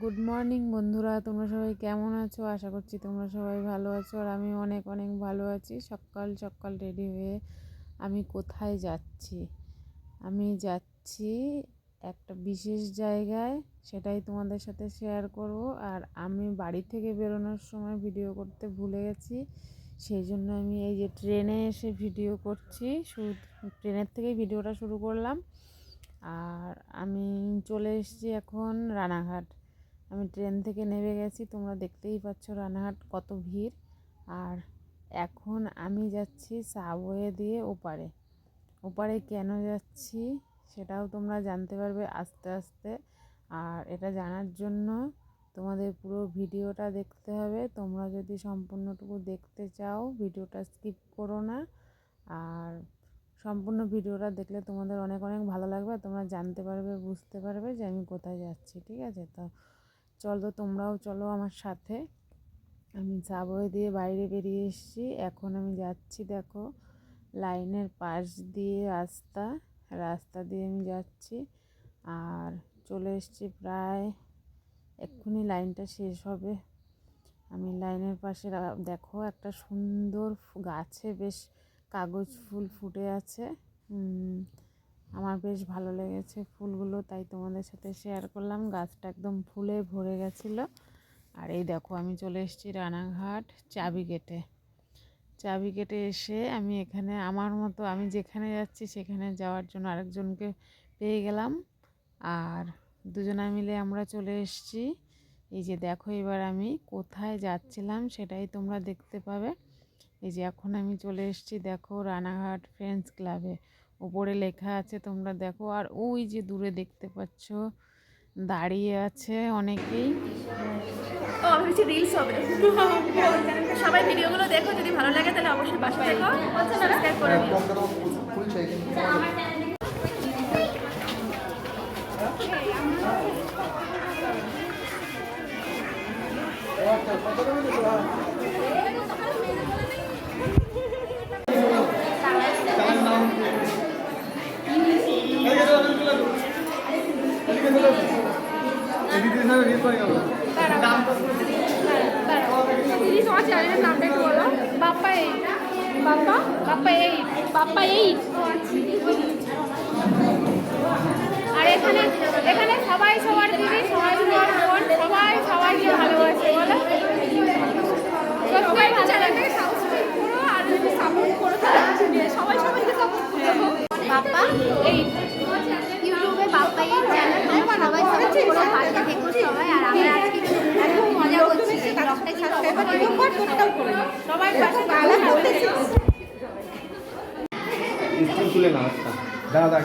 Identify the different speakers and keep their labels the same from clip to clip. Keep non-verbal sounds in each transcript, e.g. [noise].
Speaker 1: Good morning বন্ধুরা। তোমরা সবাই কেমন আছো? আশা করছি তোমরা সবাই ভালো আছো আর আমি অনেক অনেক ভালো আছি। সকাল সকাল রেডি হয়ে আমি কোথায় যাচ্ছি? আমি যাচ্ছি একটা বিশেষ জায়গায়, সেটাই তোমাদের সাথে শেয়ার করব। আর আমি বাড়ি থেকে বেরোনোর সময় ভিডিও করতে ভুলে গেছি, সেই জন্য আমি এই যে ট্রেনে এসে ভিডিও করছি। শুরু ট্রেনের থেকেই ভিডিওটা শুরু করলাম। আর আমি চলে এসেছি এখন রানাঘাট। আমি ট্রেন থেকে নেমে গেছি, তোমরা দেখতেই পাচ্ছ রানাঘাট কত ভিড়। আর এখন আমি যাচ্ছি সাবওয়ে দিয়ে ওপারে। ওপারে কেন যাচ্ছি সেটাও তোমরা জানতে পারবে আস্তে আস্তে। আর এটা জানার জন্য তোমাদের পুরো ভিডিওটা দেখতে হবে। তোমরা যদি সম্পূর্ণটুকু দেখতে চাও, ভিডিওটা স্কিপ করো না। আর সম্পূর্ণ ভিডিওটা দেখলে তোমাদের অনেক অনেক ভালো লাগবে। তোমরা জানতে পারবে, বুঝতে পারবে যে আমি কোথায় যাচ্ছি, ঠিক আছে? তো চলো তোমরাও চলো আমার সাথে। আমি সাবওয়ে দিয়ে বাইরে বেরিয়ে এসেছি। এখন আমি যাচ্ছি, দেখো, লাইনের পাশ দিয়ে রাস্তা। রাস্তা দিয়ে আমি যাচ্ছি আর চলে এসেছি প্রায় এক্ষুনি লাইনটা শেষ হবে। আমি লাইনের পাশে দেখো, একটা সুন্দর গাছে বেশ কাগজ ফুল ফুটে আছে। আমার বেশ ভালো লেগেছে ফুলগুলো, তাই তোমাদের সাথে শেয়ার করলাম। গাছটা একদম ফুলে ভরে গেছিল। আর এই দেখো, আমি চলে এসেছি রানাঘাট চাবি গেটে চাবি গেটে এসে আমি এখানে, আমার মতো আমি যেখানে যাচ্ছি সেখানে যাওয়ার জন্য আরেকজনকে পেয়ে গেলাম। আর দুজনা মিলে আমরা চলে এসেছি। এই যে দেখো, এবার আমি কোথায় যাচ্ছিলাম সেটাই তোমরা দেখতে পাবে। এই যে এখন আমি চলে এসেছি, দেখো, রানাঘাট ফ্রেন্ডস ক্লাবে ওপরে লেখা আছে তোমরা দেখো। আর ওই যে দূরে দেখতে পাচ্ছ দাঁড়িয়ে আছে অনেকেই।
Speaker 2: ও আমি ভেবেছি রিলস হবে। সবাই ভিডিওগুলো দেখো যদি ভালো লাগে তাহলে অবশ্যই পাশে দেখো সাবস্ক্রাইব করে দিও।
Speaker 3: আর এখানে এখানে সবাই সবার দিদি সবাই সবার বোন সবাই সবাইকে ভালোবাসে বলো সত্যি ভালো লাগে সাবস্ক্রাইব করো আর সাপোর্ট করো সবাই সবাইকে সাপোর্ট করো
Speaker 4: বাপ্পা
Speaker 3: এই
Speaker 4: ইউটিউবে বাপ্পা এই চ্যানেল সবাই সাপোর্ট করো পাশে থেকো সবাই আর আমরা আজকে খুব মজা করছি এই ব্লগটা
Speaker 3: সবাই পাশে
Speaker 5: স্কুল তুলে না আচ্ছা। দাঁড়া দাঁড়া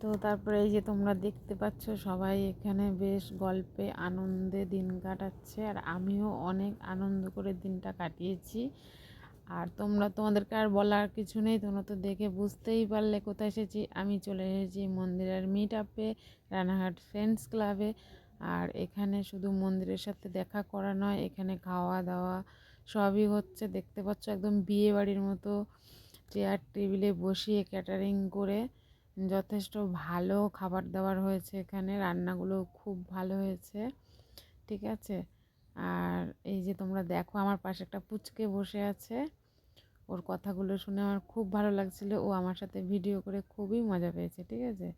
Speaker 1: তো তারপরে এই যে তোমরা দেখতে পাচ্ছ সবাই এখানে বেশ গল্পে আনন্দে দিন কাটাচ্ছে আর আমিও অনেক আনন্দ করে দিনটা কাটিয়েছি। আর তোমরা তোমাদেরকে আর বলার কিছু নেই তোমরা তো দেখে বুঝতেই পারলে কোথায় এসেছি। আমি চলে এসেছি মন্দিরের মিট আপে রানাঘাট ফ্রেন্ডস ক্লাবে আর এখানে শুধু মন্দিরের সাথে দেখা করা নয়, এখানে খাওয়া দাওয়া সবই হচ্ছে। দেখতে পাচ্ছ একদম বিয়ে বাড়ির মতো চেয়ার টেবিলে বসিয়ে ক্যাটারিং করে যথেষ্ট ভালো খাবার দাবার হয়েছে এখানে, রান্নাগুলো খুব ভালো হয়েছে, ঠিক আছে? আর এই যে তোমরা দেখো আমার পাশে একটা পুচকে বসে আছে, ওর কথাগুলো শুনে আমার খুব ভালো লাগছিল, ও আমার সাথে ভিডিও করে খুবই মজা পেয়েছে, ঠিক আছে?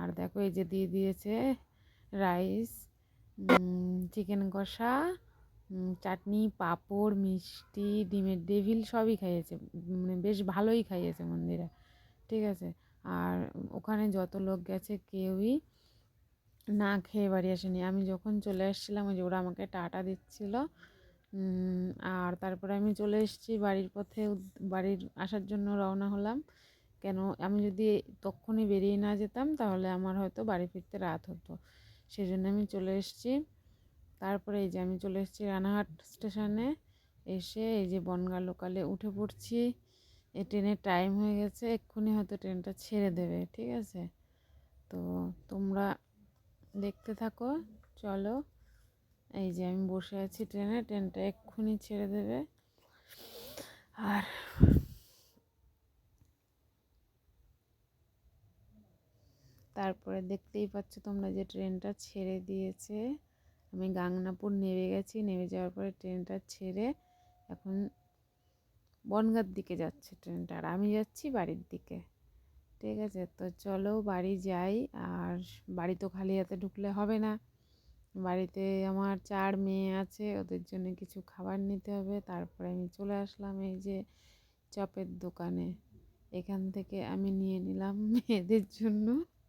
Speaker 1: আর দেখো এই যে দিয়ে দিয়েছে রাইস চিকেন কষা চাটনি, পাঁপড়, মিষ্টি, ডিমের ডেভিল সবই খাইয়েছে। মানে বেশ ভালোই খাইয়েছে মন্দিরে। ঠিক আছে? আর ওখানে যত লোক গেছে কেউই না খেয়ে বাড়ি আসেনি। আমি যখন চলে এসেছিলাম ওই যে ওরা আমাকে টাটা দিচ্ছিল। আর তারপরে আমি চলে এসেছি বাড়ির পথে, বাড়ির আসার জন্য রওনা হলাম। কেন, আমি যদি তখনই বেরিয়ে না যেতাম, তাহলে আমার হয়তো বাড়ি ফিরতে রাত হতো। সেই জন্য আমি চলে এসেছি। তারপরে এই যে আমি চলে এসেছি রানাঘাট স্টেশনে। এসে এই যে বনগা লোকালে উঠে পড়ছি। এই ট্রেনের টাইম হয়ে গেছে, এক্ষুনি হয়তো ট্রেনটা ছেড়ে দেবে, ঠিক আছে? তো তোমরা দেখতে থাকো, চলো। এই যে আমি বসে আছি ট্রেনে, ট্রেনটা এক্ষুনি ছেড়ে দেবে। আর তারপরে দেখতেই পাচ্ছ তোমরা যে ট্রেনটা ছেড়ে দিয়েছে। আমি গাংনাপুর নেমে গেছি, নেমে যাওয়ার পরে ট্রেনটা ছেড়ে এখন বনগাঁর দিকে যাচ্ছে ট্রেনটা আর আমি যাচ্ছি বাড়ির দিকে। ঠিক আছে, তো চলো বাড়ি যাই আর বাড়ি তো খালি হাতে ঢুকলে হবে না। বাড়িতে আমার চার মেয়ে আছে, ওদের জন্য কিছু খাবার নিতে হবে। তারপরে আমি চলে আসলাম এই যে চপের দোকানে। এখান থেকে আমি নিয়ে নিলাম মেয়েদের জন্য।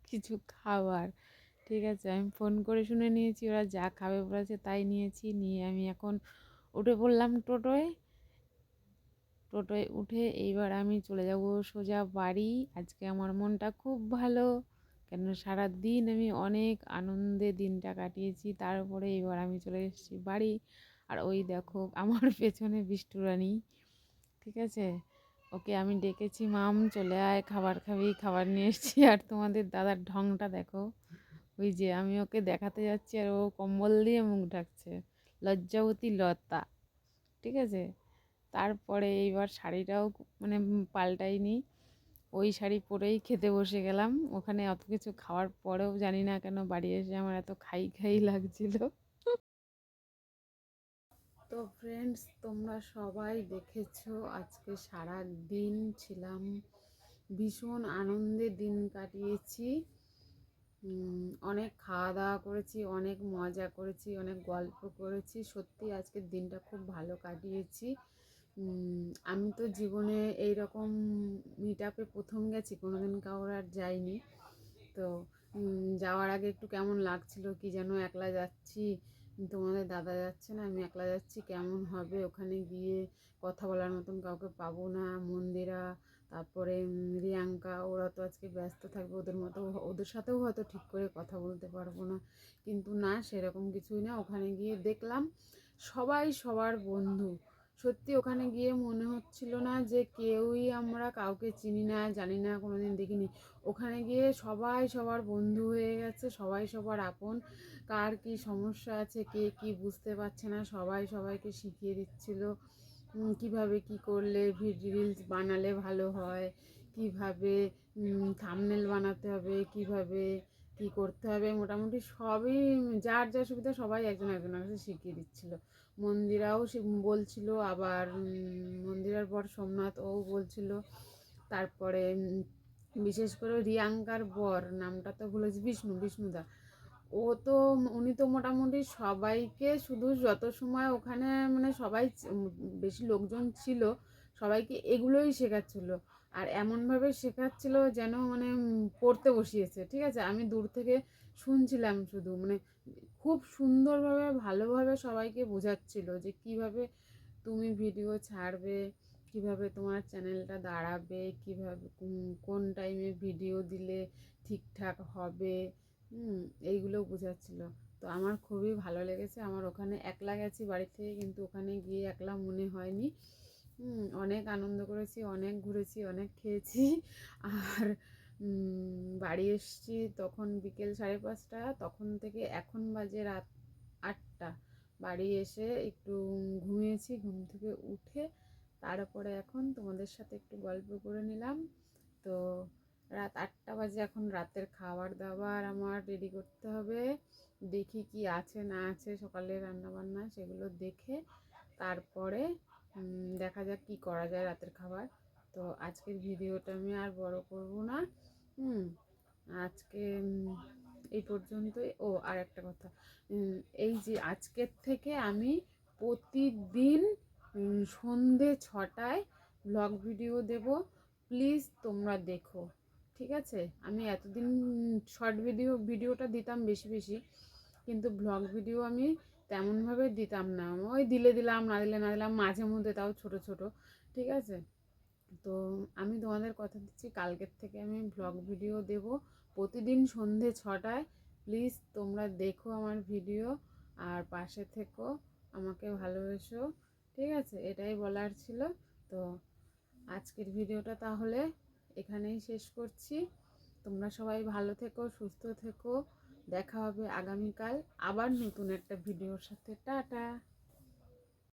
Speaker 1: কিছু খাবার ঠিক আছে? আমি ফোন করে শুনে নিয়েছি, ওরা যা খাবে বলেছে তাই নিয়েছি। নিয়ে আমি এখন উঠে পড়লাম টোটোয়। টোটোয় উঠে এইবার আমি চলে যাব সোজা বাড়ি। আজকে আমার মনটা খুব ভালো। কেন সারা দিন আমি অনেক আনন্দে দিনটা কাটিয়েছি। তারপরে এবার আমি চলে এসেছি বাড়ি। আর ওই দেখো, আমার পেছনে বিষ্টু রানী। ঠিক আছে? ওকে আমি ডেকেছি, মাম চলে আয়, খাবার খাবি, খাবার নিয়ে এসেছি। আর তোমাদের দাদার ঢংটা দেখো। ওই যে আমি ওকে দেখাতে যাচ্ছি আর ও কম্বল দিয়ে মুখ ঢাকছে। লজ্জাবতী লতা, ঠিক আছে? তারপরে এইবার শাড়িটাও মানে পাল্টাইনি। ওই শাড়ি পরেই খেতে বসে গেলাম। ওখানে অত কিছু খাওয়ার পরেও জানি না কেন বাড়ি এসে আমার এত খাই খাই লাগছিল। তো ফ্রেন্ডস তোমরা সবাই দেখেছ আজকে সারা দিন ছিলাম, ভীষণ আনন্দে দিন কাটিয়েছি। অনেক খাওয়া দাওয়া করেছি, অনেক মজা করেছি, অনেক গল্প করেছি। সত্যি আজকের দিনটা খুব ভালো কাটিয়েছি। আমি তো জীবনে এই রকম মিট আপে প্রথম গেছি, কোনোদিন কারোর আর যাইনি। তো যাওয়ার আগে একটু কেমন লাগছিল, কি যেন একলা যাচ্ছি তোমাদের দাদা যাচ্ছে না, আমি একলা যাচ্ছি, কেমন হবে? ওখানে গিয়ে কথা বলার মতন কাউকে পাবো না, মন্দিরা, তারপরে রিয়াঙ্কা, ওরা তো আজকে ব্যস্ত থাকবে, ওদের মতো, ওদের সাথেও হয়তো ঠিক করে কথা বলতে পারব না। কিন্তু না, সেরকম কিছুই না। ওখানে গিয়ে দেখলাম সবাই সবার বন্ধু। সত্যি ওখানে গিয়ে মনে হচ্ছিল না যে কেউই আমরা কাউকে চিনি না, জানি না, কোনোদিন দেখিনি। ওখানে গিয়ে সবাই সবার বন্ধু হয়ে গেছে, সবাই সবার আপন। কার কি সমস্যা আছে, কে কি বুঝতে পারছে না, সবাই সবাইকে শিখিয়ে দিচ্ছিল। কীভাবে কি করলে রিলস বানালে ভালো হয়, কীভাবে থামনেল বানাতে হবে, কীভাবে কি করতে হবে, মোটামুটি সবই, যার যা সুবিধা সবাই একজন একজনের কাছে শিখিয়ে দিচ্ছিল। মন্দিরাও সে বলছিল, আবার মন্দিরার পর সোমনাথ ও বলছিল। তারপরে বিশেষ করে রিয়াঙ্কার বর, নামটা তো ভুলেছি বিষ্ণু, বিষ্ণুদা। ও তো, উনি তো মোটামুটি সবাইকে শুধু যত সময় ওখানে মানে সবাই, বেশি লোকজন ছিল, সবাইকে এগুলোই শেখাচ্ছিল। আর এমনভাবে শেখাচ্ছিল যেন মানে পড়তে বসিয়েছে, ঠিক আছে? আমি দূর থেকে শুনছিলাম শুধু মানে খুব সুন্দরভাবে, ভালোভাবে সবাইকে বোঝাচ্ছিল যে কীভাবে তুমি ভিডিও ছাড়বে, কীভাবে তোমার চ্যানেলটা দাঁড়াবে, কীভাবে কোন- টাইমে ভিডিও দিলে ঠিকঠাক হবে এইগুলো বোঝাচ্ছিল। তো আমার খুবই ভালো লেগেছে। আমার ওখানে একলা গেছি বাড়ি থেকে, কিন্তু ওখানে গিয়ে একলা মনে হয়নি। অনেক আনন্দ করেছি, অনেক ঘুরেছি, অনেক খেয়েছি। [laughs] আর বাড়ি এসেছি তখন বিকেল সাড়ে পাঁচটা, তখন থেকে এখন বাজে রাত আটটা। বাড়ি এসে একটু ঘুমিয়েছি, ঘুম থেকে উঠে তারপরে এখন তোমাদের সাথে একটু গল্প করে নিলাম। তো রাত আটটা বাজে এখন রাতের খাবার দাবার আমার রেডি করতে হবে। দেখি কি আছে, না আছে সকালে রান্না বান্না সেগুলো দেখে তারপরে দেখা যাক কি করা যায় রাতের খাবার। তো আজকের ভিডিওটা আমি আর বড় করব না। হুম, আজকে এই পর্যন্তই। ও, আর একটা কথা। এই যে আজকের থেকে আমি প্রতিদিন সন্ধে ছটায় ব্লগ ভিডিও দেব। প্লিজ তোমরা দেখো, ঠিক আছে? আমি এতদিন শর্ট ভিডিও, ভিডিওটা দিতাম বেশি বেশি। কিন্তু ব্লগ ভিডিও আমি তেমনভাবে দিতাম না। ওই দিলে দিলাম, না দিলে না দিলাম, মাঝে মধ্যে তাও ছোট ছোট, ঠিক আছে? তো আমি তোমাদের কথা দিচ্ছি, কালকের থেকে আমি ব্লগ ভিডিও দেব। প্রতিদিন সন্ধে ছটায় প্লিজ তোমরা দেখো আমার ভিডিও আর পাশে থেকো, আমাকে ভালোবেসো, ঠিক আছে? এটাই বলার ছিল। তো আজকের ভিডিওটা তাহলে এখানেই শেষ করছি। তোমরা সবাই ভালো থেকো, সুস্থ থেকো। দেখা হবে আগামীকাল। আবার নতুন একটা ভিডিওর সাথে। টাটা!